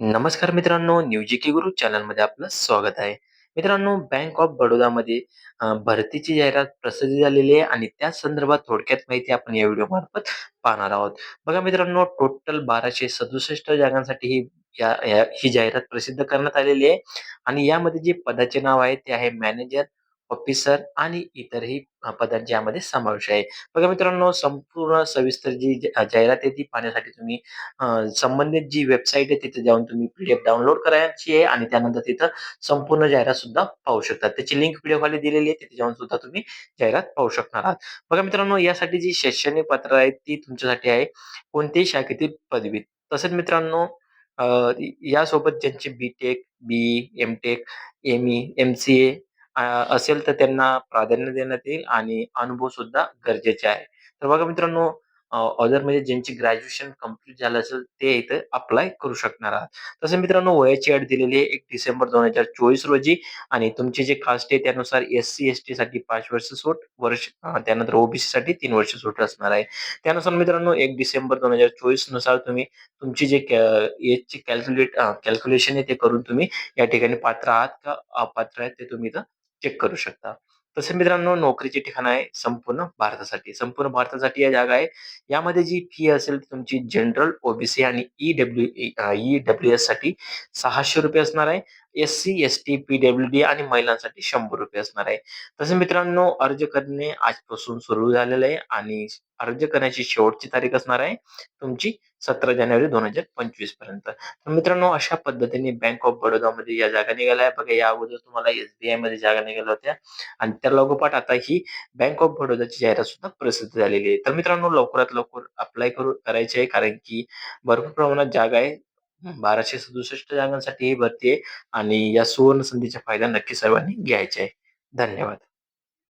नमस्कार मित्रांनो, न्यूजिकी गुरु चॅनलमध्ये आपलं स्वागत आहे. मित्रांनो, बँक ऑफ बडोदामध्ये अ, भरतीची जाहिरात प्रसिद्ध झालेली आहे आणि त्या संदर्भात थोडक्यात माहिती आपण या व्हिडिओमार्फत पाहणार आहोत. बघा मित्रांनो, टोटल 1267 जागांसाठी ही या या ही जाहिरात प्रसिद्ध करण्यात आलेली आहे आणि यामध्ये जे पदाचे नाव आहे ते आहे मॅनेजर, ऑफिसर आणि इतरही अ, पदांचे यामध्ये समावेश आहे. बघा मित्रांनो, संपूर्ण सविस्तर जी जाहिरात आहे ती पाहण्यासाठी तुम्ही संबंधित जी वेबसाईट आहे तिथे जाऊन तुम्ही पी-डी-एफ डाउनलोड करायची आहे आणि त्यानंतर तिथं संपूर्ण जाहिरात सुद्धा पाहू शकता. त्याची लिंक पीडीएफ खाली दिलेली आहे. तिथे जाऊन सुद्धा तुम्ही जाहिरात पाहू शकणार आहात. बघा मित्रांनो, यासाठी जी शैक्षणिक पत्र आहे ती तुमच्यासाठी आहे कोणत्याही शाखेतील पदवी. तसेच मित्रांनो यासोबत ज्यांचे B Tech, B E, M Tech, M E, M C A अ, असेल तर त्यांना प्राधान्य देण्यात येईल आणि अनुभव सुद्धा गरजेचे आहे. तर बघा मित्रांनो अ, अदर म्हणजे ज्यांची ग्रॅज्युएशन कंप्लीट झालं असेल ते इथं अप्लाय करू शकणार आहात. तसं मित्रांनो वयाची अट दिलेली आहे 1 डिसेंबर 2024 रोजी आणि तुमची जी कास्ट आहे त्यानुसार एस-सी, एस-टीसाठी 5 वर्ष सूट, वर्ष अ, त्यानंतर ओ-बी-सीसाठी 3 वर्ष सूट असणार आहे. त्यानुसार मित्रांनो 1 डिसेंबर 2024 नुसार तुम्ही तुमची जी कॅ एजची कॅल्क्युलेट अ, कॅल्क्युलेशन आहे ते करून तुम्ही या ठिकाणी पात्र आहात का अपात्र आहेत ते तुम्ही इथं चेक करू शकता. तसे मित्रांनो नोकरीची ठिकाण आहे संपूर्ण भारतासाठी. संपूर्ण भारतासाठी या जागा आहे. यामध्ये जी फी असेल तुमची जनरल, ओबीसी आणि ई-डब्ल्यू ई अ, ई-डब्ल्यू-एससाठी ₹600 असणार आहे. एस-सी, एस-टी, पी-डब्ल्यू-डी आणि महिलांसाठी ₹100 असणार आहे. तसे मित्रांनो अर्ज करणे आजपासून सुरू झालेलं आहे आणि अर्ज करण्याची शेवटची तारीख असणार आहे तुमची 17 जानेवारी 2025 पर्यंत. तर मित्रांनो अशा पद्धतीने बँक ऑफ बडोदामध्ये या जागा निघाल्या आहे. बघा या अगोदर तुम्हाला एस-बी-आयमध्ये जागा निघाल्या होत्या आणि त्या लागोपाठ आता ही बँक ऑफ बडोदाची जाहिरात सुद्धा प्रसिद्ध झालेली आहे. तर मित्रांनो लवकरात लवकर अप्लाय करू करायची आहे कारण की भरपूर प्रमाणात जागा आहे. 1267 जागांसाठी ही भरती आहे आणि या सुवर्ण संधीचा फायदा नक्की सर्वांनी घ्यायचा आहे. धन्यवाद.